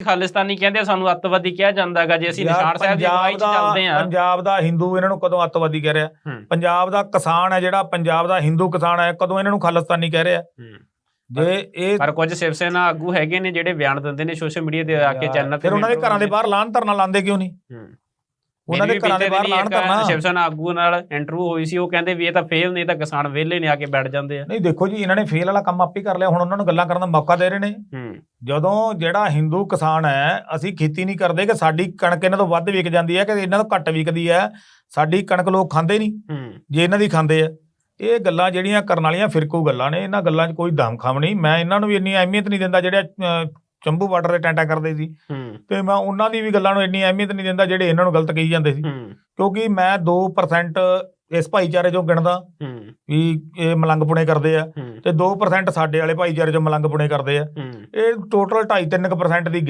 ਖਾਲਿਸਤਾਨੀ ਕਹਿੰਦੇ ਸਾਨੂੰ ਅੱਤਵਾਦੀ ਕਿਹਾ ਜਾਂਦਾਗਾ ਜੇ ਅਸੀਂ ਨਿਸ਼ਾਨ ਸਾਹਿਬ ਦੀ ਅਗਵਾਈ 'ਚ ਚੱਲਦੇ ਆ ਪੰਜਾਬ ਦਾ ਹਿੰਦੂ ਇਹਨਾਂ ਨੂੰ ਕਦੋਂ ਅੱਤਵਾਦੀ ਕਹਿ ਰਿਹਾ। ਪੰਜਾਬ ਦਾ ਕਿਸਾਨ ਹੈ ਜਿਹੜਾ ਪੰਜਾਬ ਦਾ ਹਿੰਦੂ ਕਿਸਾਨ ਹੈ ਕਦੋਂ ਇਹਨਾਂ ਨੂੰ ਖਾਲਿਸਤਾਨੀ ਕਹਿ ਰਿਹਾ? ਜੇ ਇਹ ਪਰ ਕੁਝ ਸ਼ਿਵ ਸੈਨਾ ਆਗੂ ਹੈਗੇ ਨੇ ਜਿਹੜੇ ਬਿਆਨ ਦਿੰਦੇ ਨੇ ਸੋਸ਼ਲ ਮੀਡੀਆ ਤੇ ਆ ਕੇ ਚੈਨਲ ਫਿਰ ਉਹਨਾਂ ਦੇ ਘਰਾਂ ਦੇ ਬਾਹਰ ਲਾਨ ਧਰਨਾ ਲਾਉਂਦੇ ਕਿਉਂ ਨਹੀਂ? ਉਹਨਾਂ ਦੇ ਘਰਾਂ ਦੇ ਬਾਹਰ ਲਾਣ ਧਰਨਾ। ਸ਼ਿਵ ਸੈਨਾ ਆਗੂ ਨਾਲ ਇੰਟਰਵਿਊ ਹੋਈ ਸੀ ਉਹ ਕਹਿੰਦੇ ਵੀ ਇਹ ਤਾਂ ਫੇਲ ਨੇ ਇਹ ਤਾਂ ਕਿਸਾਨ ਵਿਹਲੇ ਨੇ ਆ ਕੇ ਬੈਠ ਜਾਂਦੇ ਆ। ਨਹੀਂ ਦੇਖੋ ਜੀ ਇਹਨਾਂ ਨੇ ਫੇਲ ਵਾਲਾ ਕੰਮ ਆਪੇ ਕਰ ਲਿਆ ਹੁਣ ਉਹਨਾਂ ਨੂੰ ਗੱਲਾਂ ਕਰਨ ਦਾ ਮੌਕਾ ਦੇ ਰਹੇ ਨੇ। ਜਦੋਂ ਜਿਹੜਾ ਹਿੰਦੂ ਕਿਸਾਨ ਹੈ ਅਸੀਂ ਖੇਤੀ ਨਹੀਂ ਕਰਦੇ ਕਿ ਸਾਡੀ ਕਣਕ ਇਹਨਾਂ ਤੋਂ ਵੱਧ ਵਿਕ ਜਾਂਦੀ ਹੈ ਕਿ ਇਹਨਾਂ ਤੋਂ ਘੱਟ ਵਿਕਦੀ ਹੈ ਸਾਡੀ ਕਣਕ ਲੋਕ ਖਾਂਦੇ ਨਹੀਂ ਜੇ ਇਹਨਾਂ ਦੀ ਖਾਂਦੇ ਆ। ਇਹ ਗੱਲਾਂ ਜਿਹੜੀਆਂ ਕਰਨ ਵਾਲੀਆਂ ਫਿਰਕੂ ਗੱਲਾਂ ਨੇ ਇਹਨਾਂ ਗੱਲਾਂ 'ਚ ਕੋਈ ਦਮ ਖਮ ਨਹੀਂ। ਮੈਂ ਇਹਨਾਂ ਨੂੰ ਵੀ ਇੰਨੀ ਅਹਿਮੀਅਤ ਨਹੀਂ ਦਿੰਦਾ ਜਿਹੜੇ ਚੰਬੂ ਬਾਰਡਰ ਤੇ ਟੈਂਟਾ ਕਰਦੇ ਸੀ। ਤੇ ਮੈਂ ਉਹਨਾਂ ਦੀ ਵੀ ਗੱਲਾਂ ਨੂੰ ਇੰਨੀ ਅਹਿਮੀਅਤ ਨਹੀਂ ਦਿੰਦਾ ਜਿਹੜੇ ਇਹਨਾਂ ਨੂੰ ਗਲਤ ਕਹੀ ਜਾਂਦੇ ਸੀ। ਕਿਉਂਕਿ ਮੈਂ 2% ਇਸ ਭਾਈਚਾਰੇ ਚੋਂ ਗਿਣਦਾ ਵੀ ਇਹ ਮਲੰਗਪੁਣੇ ਕਰਦੇ ਆ ਤੇ 2% ਸਾਡੇ ਵਾਲੇ ਭਾਈਚਾਰੇ ਚੋਂ ਮਲੰਗਪੁਣੇ ਕਰਦੇ ਆ। ਇਹ ਟੋਟਲ 2.5-3% ਦੀ